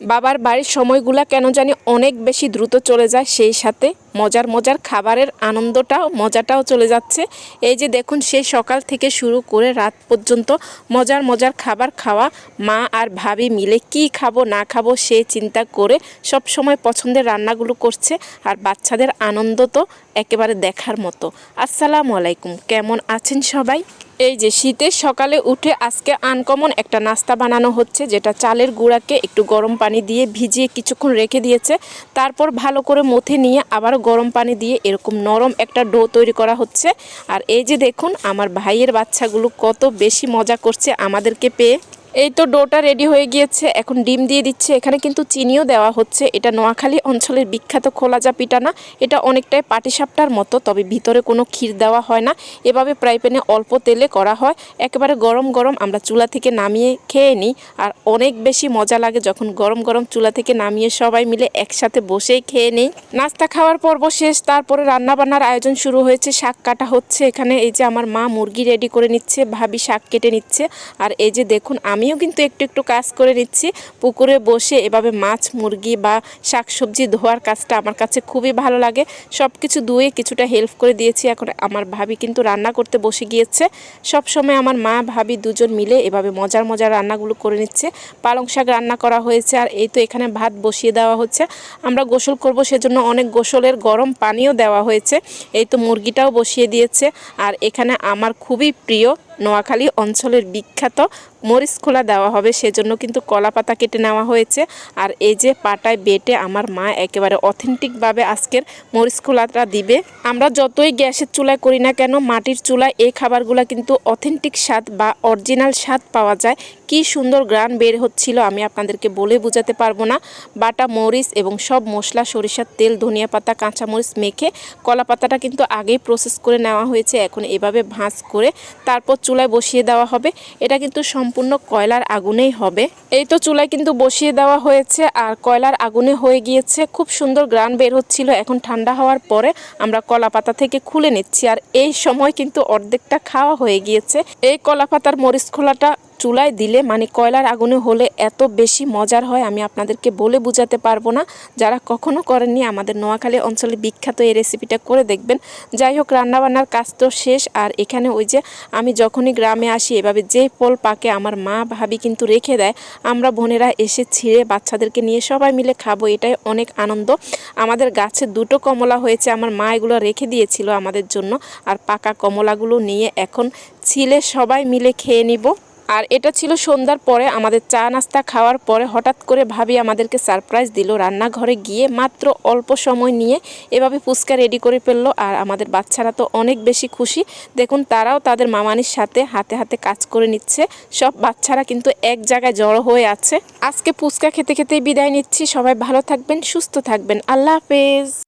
বাবার বাড়ির সময়গুলা কেন জানি অনেক বেশি দ্রুত চলে যায় সেই সাথে। মজার মজার খাবারের আনন্দটাও, মজাটাও চলে যাচ্ছে। এই যে দেখুন, সেই সকাল থেকে শুরু করে রাত পর্যন্ত মজার মজার খাবার খাওয়া, মা আর ভাবি মিলে কি খাব, না খাব, সে চিন্তা করে সব সময় পছন্দের রান্নাগুলো করছে। আর বাচ্চাদের আনন্দ তো একেবারে দেখার মতো। আসসালামু আলাইকুম, কেমন আছেন সবাই? এই যে শীতের সকালে উঠে আজকে আনকমন একটা নাস্তা বানানো হচ্ছে, যেটা চালের গুঁড়াকে একটু গরম পানি দিয়ে ভিজিয়ে কিছুক্ষণ রেখে দিয়েছে। তারপর ভালো করে মথে নিয়ে আবার গরম পানি দিয়ে এরকম নরম একটা ডো তৈরি করা হচ্ছে। আর এই যে দেখুন, আমার ভাইয়ের বাচ্চাগুলো কত বেশি মজা করছে আমাদেরকে পেয়ে। এই তো ডোটা রেডি হয়ে গিয়েছে, এখন ডিম দিয়ে দিচ্ছে। এখানে কিন্তু চিনিও দেওয়া হচ্ছে। এটা নোয়াখালী অঞ্চলের বিখ্যাত খোলাজা পিঠা না এটা অনেকটাই পাটিসাপটার মতো, তবে ভিতরে কোনো ক্ষীর দেওয়া হয় না। এভাবে ফ্রাই প্যানে অল্প তেলে করা হয়। একেবারে গরম গরম আমরা চুলা থেকে নামিয়ে খেয়ে নিই। আর অনেক বেশি মজা লাগে যখন গরম গরম চুলা থেকে নামিয়ে সবাই মিলে একসাথে বসেই খেয়ে নিই। নাস্তা খাওয়ার পর্ব শেষ। তারপরে রান্না বান্নার আয়োজন শুরু হয়েছে। শাক কাটা হচ্ছে এখানে। এই যে আমার মা মুরগি রেডি করে নিচ্ছে, ভাবি শাক কেটে নিচ্ছে। আর এই যে দেখুন আমিও কিন্তু একটু একটু কাজ করে নিচ্ছি। পুকুরে বসে এভাবে মাছ, মুরগি বা শাকসবজি ধোয়ার কাজটা আমার কাছে খুবই ভালো লাগে। সব কিছু ধুয়ে কিছুটা হেল্প করে দিয়েছি। এখন আমার ভাবি কিন্তু রান্না করতে বসে গিয়েছে। সব সময় আমার মা, ভাবি দুজন মিলে এভাবে মজার মজার রান্নাগুলো করে নিচ্ছে। পালং শাক রান্না করা হয়েছে আর এই তো এখানে ভাত বসিয়ে দেওয়া হচ্ছে। আমরা গোসল করব সেজন্য অনেক গোসলের গরম পানিও দেওয়া হয়েছে। এই তো মুরগিটাও বসিয়ে দিয়েছে। আর এখানে আমার খুবই প্রিয় নোয়াখালী অঞ্চলের বিখ্যাত মরিচ খোলা দেওয়া হবে, সেজন্য কিন্তু কলা পাতা কেটে নেওয়া হয়েছে। আর এই যে পাটায় বেটে আমার মা একেবারে অথেন্টিকভাবে আজকের মরিচ খোলাটা দিবে। আমরা যতই গ্যাসের চুলায় করি না কেন, মাটির চুলায় এই খাবারগুলো কিন্তু অথেন্টিক স্বাদ বা অরিজিনাল স্বাদ পাওয়া যায়। কি সুন্দর গ্রান বের হচ্ছিল, আমি আপনাদেরকে বলে বোঝাতে পারব না। বাটা মরিচ এবং সব মশলা, সরিষার তেল, ধনিয়া পাতা কাঁচামরিচ মেখে কলা পাতাটা কিন্তু আগেই প্রসেস করে নেওয়া হয়েছে। এখন এভাবে ভাঁজ করে তারপর চুলায় বসিয়ে দেওয়া হবে। এটা কিন্তু সম্পূর্ণ কয়লার আগুনেই হবে। এই তো চুলায় কিন্তু বসিয়ে দেওয়া হয়েছে আর কয়লার আগুনে হয়ে গিয়েছে। খুব সুন্দর গ্রান বের হচ্ছিল। এখন ঠান্ডা হওয়ার পরে আমরা কলা পাতা থেকে খুলে নিচ্ছি। আর এই সময় কিন্তু অর্ধেকটা খাওয়া হয়ে গিয়েছে। এই কলা পাতার মরিচ খোলাটা চুলায় দিলে মানে কয়লার আগুনে হলে এত বেশি মজার হয় আমি আপনাদেরকে বলে বোঝাতে পারব না। যারা কখনো করেননি, আমাদের নোয়াখালী অঞ্চলে বিখ্যাত এই রেসিপিটা করে দেখবেন। যাই হোক, রান্নাবান্নার কাজ তো শেষ। আর এখানে ওই যে আমি যখনই গ্রামে আসি, এভাবে যে ফল পাকে আমার মা ভাবি কিন্তু রেখে দেয়। আমরা বোনেরা এসে ছিঁড়ে বাচ্চাদেরকে নিয়ে সবাই মিলে খাব, এটাই অনেক আনন্দ। আমাদের গাছে দুটো কমলা হয়েছে, আমার মা এগুলো রেখে দিয়েছিল আমাদের জন্য। আর পাকা কমলাগুলো নিয়ে এখন ছিলে সবাই মিলে খেয়ে নিব। আর এটা ছিল সন্ধ্যার পরে আমাদের চা নাস্তা খাওয়ার পরে হঠাৎ করে ভাবি আমাদেরকে সারপ্রাইজ দিল। রান্নাঘরে গিয়ে মাত্র অল্প সময় নিয়ে এভাবে ফুচকা রেডি করে ফেলল আর আমাদের বাচ্চারা তো অনেক বেশি খুশি। দেখুন, তারাও তাদের মামানির সাথে হাতে হাতে কাজ করে নিচ্ছে। সব বাচ্চারা কিন্তু এক জায়গায় জড়ো হয়ে আছে। আজকে ফুচকা খেতে খেতেই বিদায় নিচ্ছি। সবাই ভালো থাকবেন, সুস্থ থাকবেন। আল্লাহ হাফেজ।